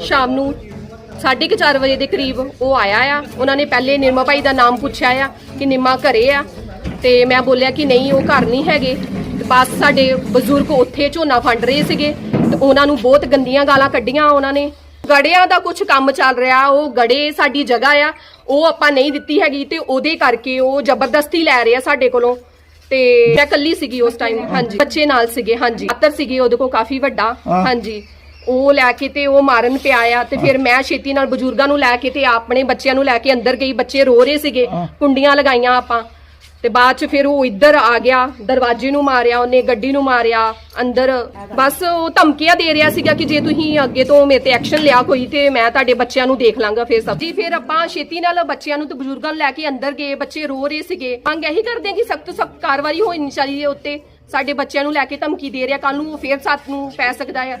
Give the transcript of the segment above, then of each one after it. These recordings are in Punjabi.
ਸ਼ਾਮ ਨੂੰ 4:30 ਵਜੇ ਦੇ ਕਰੀਬ ਉਹ ਆਇਆ ਆ। ਉਹਨਾਂ ਨੇ ਪਹਿਲੇ ਨਿਰਮਾ ਭਾਈ ਦਾ ਨਾਮ ਪੁੱਛਿਆ ਆ ਕਿ ਨਿੰਮਾ ਘਰੇ ਆ। ਤੇ ਮੈਂ ਬੋਲਿਆ ਕਿ ਨਹੀਂ ਉਹ ਘਰ ਨਹੀਂ ਹੈਗੇ। ਤੇ ਬਸ ਸਾਡੇ ਬਜ਼ੁਰਗ ਉੱਥੇ ਝੋਨਾ ਫੰਡ ਰਹੇ ਸੀਗੇ। ਤੇ ਉਹਨਾਂ ਨੂੰ ਬਹੁਤ ਗੰਦੀਆਂ ਗਾਲਾਂ ਕੱਢੀਆਂ ਉਹਨਾਂ ਨੇ। ਗੜਿਆਂ ਦਾ ਕੁਝ ਕੰਮ ਚੱਲ ਰਿਹਾ ਉਹ ਗੜੇ ਸਾਡੀ ਜਗ੍ਹਾ ਆ। ਉਹ ਆਪਾਂ ਨਹੀਂ ਦਿੱਤੀ ਹੈਗੀ ਤੇ ਉਹਦੇ ਕਰਕੇ ਉਹ ਜ਼ਬਰਦਸਤੀ ਲੈ ਰਹੇ ਆ ਸਾਡੇ ਕੋਲੋਂ। ਤੇ ਮੈਂ ਕੱਲੀ ਸੀਗੀ ਉਸ ਟਾਈਮ ਹਾਂਜੀ। ਬੱਚੇ ਨਾਲ ਸੀਗੇ ਹਾਂਜੀ। ਅਤਰ ਸੀਗੇ ਉਹਦੇ ਕੋਲ ਕਾਫੀ ਵੱਡਾ। ਹਾਂਜੀ। ਉਹ ਲੈ ਕੇ ਤੇ ਉਹ ਮਾਰਨ ਪਿਆ ਆ ਤੇ ਫਿਰ ਮੈਂ ਛੇਤੀ ਨਾਲ ਬਜ਼ੁਰਗਾਂ ਨੂੰ ਲੈ ਕੇ ਤੇ ਆਪਣੇ ਬੱਚਿਆਂ ਨੂੰ ਲੈ ਕੇ ਅੰਦਰ ਗਈ ਬੱਚੇ ਰੋ ਰਹੇ ਸੀਗੇ। ਕੁੰਡੀਆਂ ਲਗਾਈਆਂ ਆਪਾਂ। ਤੇ ਬਾਅਦ ਚ ਫਿਰ ਉਹ ਇੱਧਰ ਆ ਗਿਆ ਦਰਵਾਜ਼ੇ ਨੂੰ ਮਾਰਿਆ ਉਹਨੇ ਗੱਡੀ ਨੂੰ ਮਾਰਿਆ ਅੰਦਰ। ਬਸ ਉਹ ਧਮਕੀਆਂ ਦੇ ਰਿਹਾ ਸੀਗਾ ਕਿ ਜੇ ਤੁਸੀਂ ਅੱਗੇ ਤੋਂ ਮੇਰੇ ਤੇ ਐਕਸ਼ਨ ਲਿਆ ਕੋਈ ਤੇ ਮੈਂ ਤੁਹਾਡੇ ਬੱਚਿਆਂ ਨੂੰ ਦੇਖ ਲਾਂਗਾ ਫਿਰ ਸਭ। ਜੀ ਫਿਰ ਆਪਾਂ ਛੇਤੀ ਨਾਲ ਬੱਚਿਆਂ ਨੂੰ ਤੇ ਬਜ਼ੁਰਗਾਂ ਨੂੰ ਲੈ ਕੇ ਅੰਦਰ ਗਏ ਬੱਚੇ ਰੋ ਰਹੇ ਸੀਗੇ। ਮੰਗ ਇਹੀ ਕਰਦੇ ਕਿ ਸਖਤ ਸਖਤ ਕਾਰਵਾਈ ਹੋਣੀ ਚਾਹੀਦੀ ਹੈ ਉੱਤੇ। ਸਾਡੇ ਬੱਚਿਆਂ ਨੂੰ ਲੈ ਕੇ ਧਮਕੀ ਦੇ ਰਿਹਾ ਕੱਲ ਨੂੰ ਉਹ ਫੇਰ ਸਾਥ ਨੂੰ ਪੈ ਸਕਦਾ ਹੈ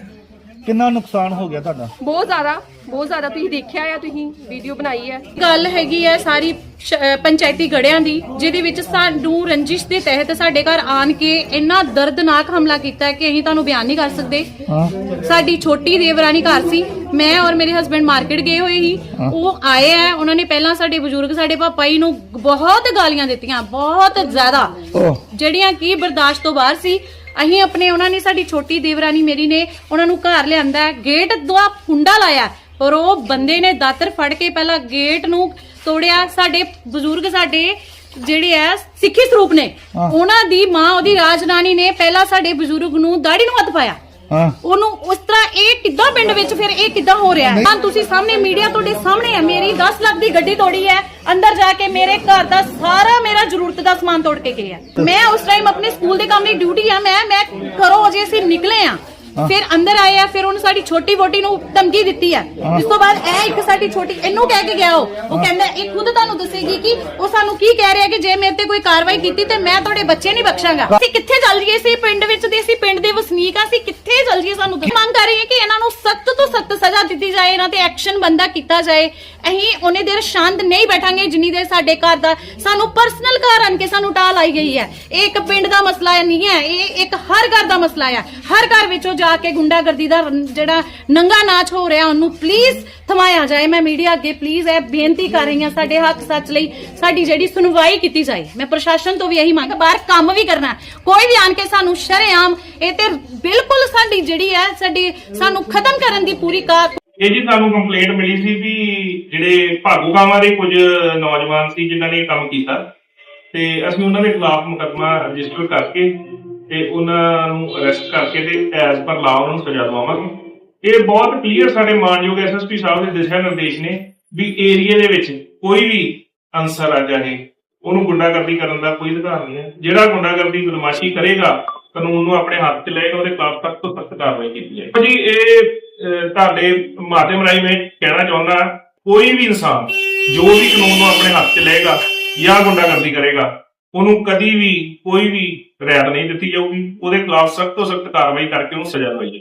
ਕਿੰਨਾ ਨੁਕਸਾਨ ਹੋ ਗਿਆ ਤੁਹਾਡਾ? ਬਹੁਤ ਜ਼ਿਆਦਾ ਬਹੁਤ ਜ਼ਿਆਦਾ। ਤੁਸੀਂ ਦੇਖਿਆ ਆ ਤੁਸੀਂ ਵੀਡੀਓ ਬਣਾਈ ਹੈ ਗੱਲ ਹੈਗੀ ਹੈ ਸਾਰੀ ਸ਼- ਅਹ ਪੰਚਾਇਤੀ ਗੜਿਆਂ ਦੀ ਜਿਹਦੇ ਵਿੱਚ ਸਾਨੂੰ ਰੰਜਿਸ਼ ਦੇ ਤਹਿਤ ਸਾਡੇ ਘਰ ਆਣ ਕੇ ਇੰਨਾ ਦਰਦਨਾਕ ਹਮਲਾ ਕੀਤਾ ਹੈ ਕਿ ਅਸੀਂ ਤੁਹਾਨੂੰ ਬਿਆਨ ਨਹੀਂ ਕਰ ਸਕਦੇ। ਹਾਂ। ਸਾਡੀ ਛੋਟੀ ਦੇਵਰਾਨੀ ਘਰ ਸੀ ਮੈਂ ਔਰ ਮੇਰੇ ਹਸਬੰਡ ਮਾਰਕੀਟ ਗਏ ਹੋਏ ਸੀ। ਹਾਂ। ਉਹ ਆਏ ਆ ਉਹਨਾਂ ਨੇ ਪਹਿਲਾਂ ਸਾਡੇ ਬਜ਼ੁਰਗ ਸਾਡੇ ਪਾਪਾ ਜੀ ਨੂੰ ਬਹੁਤ ਗਾਲੀਆਂ ਦਿੱਤੀਆਂ ਬਹੁਤ ਜ਼ਿਆਦਾ। ਉਹ ਜਿਹੜੀਆਂ ਕੀ ਬਰਦਾਸ਼ਤ ਤੋਂ ਬਾਹਰ ਸੀ ਅਸੀਂ ਆਪਣੇ ਉਹਨਾਂ ਨੇ ਸਾਡੀ ਛੋਟੀ ਦੇਵਰਾਨੀ ਮੇਰੀ ਨੇ ਉਹਨਾਂ ਨੂੰ ਘਰ ਲਿਆਂਦਾ ਹੈ, ਗੇਟ ਦਾ ਫੁੰਡਾ ਲਾਇਆ ਪਰ ਉਹ ਬੰਦੇ ਨੇ ਦਾਤਰ ਫੜ ਕੇ ਪਹਿਲਾਂ ਗੇਟ ਨੂੰ ਤੋੜਿਆ। ਸਾਡੇ ਬਜ਼ੁਰਗ ਸਾਡੇ ਜਿਹੜੇ ਆ ਸਿੱਖੀ ਸਰੂਪ ਨੇ। ਹਾਂ। ਉਹਨਾਂ ਦੀ ਮਾਂ ਉਹਦੀ ਰਾਜਰਾਣੀ ਨੇ ਪਹਿਲਾਂ ਸਾਡੇ ਬਜ਼ੁਰਗ ਨੂੰ ਦਾੜੀ ਨੂੰ ਹੱਥ ਪਾਇਆ। ਹਾਂ। ਉਹਨੂੰ ਉਸ ਤਰ੍ਹਾਂ ਇਹ ਕਿੱਦਾਂ ਪਿੰਡ ਵਿੱਚ ਫਿਰ ਇਹ ਕਿੱਦਾਂ ਹੋ ਰਿਹਾ ਹੈ? ਹਾਂ ਤੁਸੀਂ ਸਾਹਮਣੇ ਮੀਡੀਆ ਤੁਹਾਡੇ ਸਾਹਮਣੇ ਹੈ। ਮੇਰੀ 10 ਲੱਖ ਦੀ ਗੱਡੀ ਤੋੜੀ ਹੈ। ਅੰਦਰ ਜਾ ਕੇ ਮੇਰੇ ਘਰ ਦਾ ਸਾਰਾ ਮੇਰਾ ਜ਼ਰੂਰਤ ਦਾ ਸਮਾਨ ਤੋੜ ਕੇ ਗਏ ਆ। ਮੈਂ ਉਸ ਟਾਈਮ ਆਪਣੇ ਸਕੂਲ ਦੇ ਕੰਮ ਦੀ ਡਿਊਟੀ ਆ ਮੈਂ ਮੈਂ ਘਰੋਂ ਅਜੇ ਅਸੀਂ ਨਿਕਲੇ ਆ। ਫਿਰ ਅੰਦਰ ਆਏ ਆ ਫਿਰ ਉਹਨੂੰ ਸਾਡੀ ਛੋਟੀ ਵੋਟੀ ਨੂੰ ਧਮਕੀ ਦਿੱਤੀ ਹਾਂ। ਇਸ ਤੋਂ ਬਾਅਦ ਇਹ ਇੱਕ ਸਾਡੀ ਛੋਟੀ ਇਹਨੂੰ ਕਹਿ ਕੇ ਗਿਆ ਉਹ। ਉਹ ਕਹਿੰਦਾ ਇਹ ਖੁਦ ਤੁਹਾਨੂੰ ਦੱਸੇਗੀ ਕਿ ਉਹ ਸਾਨੂੰ ਕੀ ਕਹਿ ਰਿਹਾ ਕਿ ਜੇ ਮੇਰੇ ਤੇ ਕੋਈ ਕਾਰਵਾਈ ਕੀਤੀ ਤੇ ਮੈਂ ਤੁਹਾਡੇ ਬੱਚੇ ਨਹੀਂ ਬਖਸ਼ਾਂਗਾ। ਅਸੀਂ ਕਿੱਥੇ ਚੱਲ ਜੀਏ ਸੀ ਪਿੰਡ ਵਿੱਚ ਦੇ ਅਸੀਂ ਪਿੰਡ ਦੇ ਵਸਨੀਕ ਆ ਅਸੀਂ ਕਿੱਥੇ ਚੱਲ ਜੀਏ ਸਾਨੂੰ। ਮੰਗ ਕਰ ਰਹੇ ਹਾਂ ਕਿ ਇਹਨਾਂ ਨੂੰ ਸਖਤ ਤੋਂ ਸਖਤ ਸਜ਼ਾ ਦਿੱਤੀ ਜਾਏ ਇਹਨਾਂ ਤੇ ਐਕਸ਼ਨ ਬੰਦਾ ਕੀਤਾ ਜਾਏ। ਅਸੀਂ ਉਹਨੇ ਦੇਰ ਸ਼ਾਂਤ ਨਹੀਂ ਬੈਠਾਂਗੇ, ਜਿੰਨੀ ਦੇਰ ਸਾਡੇ ਘਰ ਦਾ ਸਾਨੂੰ ਪਰਸਨਲ ਘਰ ਆਣ ਕੇ ਸਾਨੂੰ ਟਾਲ ਆਈ ਗਈ ਹੈ। ਇਹ ਇੱਕ ਪਿੰਡ ਦਾ ਮਸਲਾ ਨਹੀਂ ਹੈ, ਇਹ ਇੱਕ ਹਰ ਘਰ ਦਾ ਮਸਲਾ ਹੈ। ਹਰ ਘਰ ਵਿੱਚੋਂ ਜਾ ਕੇ ਗੁੰਡਾਗਰਦੀ ਦਾ ਜਿਹੜਾ ਨੰਗਾ ਨਾਚ ਹੋ ਰਿਹਾ, ਉਹਨੂੰ ਪਲੀਜ਼ ਥਮਾਇਆ ਜਾਏ। ਮੈਂ ਮੀਡੀਆ ਅੱਗੇ ਪਲੀਜ਼ ਇਹ ਬੇਨਤੀ ਕਰ ਰਹੀ ਹਾਂ, ਸਾਡੇ ਹੱਕ ਸੱਚ ਲਈ ਸਾਡੀ ਜਿਹੜੀ ਸੁਣਵਾਈ ਕੀਤੀ ਜਾਏ। ਮੈਂ ਪ੍ਰਸ਼ਾਸਨ ਤੋਂ ਵੀ ਇਹੀ ਮੰਗ ਬਾਹਰ ਕੰਮ ਵੀ ਕਰਨਾ ਕੋਈ ਵੀ ਆਣ ਕੇ ਸਾਨੂੰ ਸ਼ਰੇਆਮ ਇਹ ਤੇ ਬਿਲਕੁਲ ਸਾਡੀ ਜਿਹੜੀ ਹੈ, ਸਾਡੀ ਸਾਨੂੰ ਖਤਮ ਕਰਨ ਦੀ ਪੂਰੀ ਕਾ ਇਹ ਜੀ ਸਾਨੂੰ ਕੰਪਲੇਂਟ ਮਿਲੀ ਸੀ ਵੀ ਜਿਹੜੇ ਭਾਗੂ ਦੇ ਕੁਝ ਨੌਜਵਾਨ ਸੀ ਜਿਨ੍ਹਾਂ ਨੇ ਇਹ ਕੰਮ ਕੀਤਾ ਤੇ ਅਸੀਂ ਉਹਨਾਂ ਦੇ ਖਿਲਾਫ ਮੁਕੱਦਮਾ ਰਜਿਸਟਰ ਕਰਕੇ ਤੇ ਉਹਨਾਂ ਨੂੰ ਅਰੈਸਟ ਕਰਕੇ ਤੇ ਐਜ਼ ਪਰ ਲਾ ਉਹਨਾਂ ਨੂੰ ਸਜ਼ਾ ਦਵਾਵਾਂਗੇ। ਇਹ ਬਹੁਤ ਕਲੀਅਰ ਸਾਡੇ ਮਾਨਯੋਗ ਐਸਐਸਪੀ ਸਾਹਿਬ ਦੇ ਦਿਸ਼ਾ ਨਿਰਦੇਸ਼ ਨੇ ਵੀ ਏਰੀਆ ਦੇ ਵਿੱਚ ਕੋਈ ਵੀ ਅਨਸਰ ਆ ਜਾਏ ਉਹਨੂੰ ਗੁੰਡਾਗਰਦੀ ਕਰਨ ਦਾ ਕੋਈ ਅਧਿਕਾਰ ਨਹੀਂ ਹੈ। ਜਿਹੜਾ ਗੁੰਡਾਗਰਦੀ ਬਦਮਾਸ਼ੀ ਕਰੇਗਾ, ਕਾਨੂੰਨ ਨੂੰ ਆਪਣੇ ਹੱਥ 'ਚ ਲਏਗਾ ਉਹਦੇ ਖਿਲਾਫ ਸਖਤ ਤੋਂ ਸਖਤ ਕਾਰਵਾਈ ਕੀਤੀ ਜਾਏ ਜੀ, ਇਹ ਤੁਹਾਡੇ ਮਾਧਿਅਮ ਰਾਹੀਂ ਮੈਂ ਕਹਿਣਾ ਚਾਹੁੰਦਾ ਕੋਈ ਵੀ ਇਨਸਾਨ ਜੋ ਵੀ ਕਾਨੂੰਨ ਨੂੰ ਆਪਣੇ ਹੱਥ 'ਚ ਲਏਗਾ ਜਾਂ ਗੁੰਡਾਗਰਦੀ ਕਰੇਗਾ, ਉਹਨੂੰ ਕਦੀ ਵੀ ਕੋਈ ਵੀ ਰਿਆਇਤ ਨਹੀਂ ਦਿੱਤੀ ਜਾਊਗੀ। ਉਹਦੇ ਖਿਲਾਫ ਸਖਤ ਤੋਂ ਸਖਤ ਕਾਰਵਾਈ ਕਰਕੇ ਉਹਨੂੰ ਸਜ਼ਾ ਦਵਾਈ ਜਾਵੇਗੀ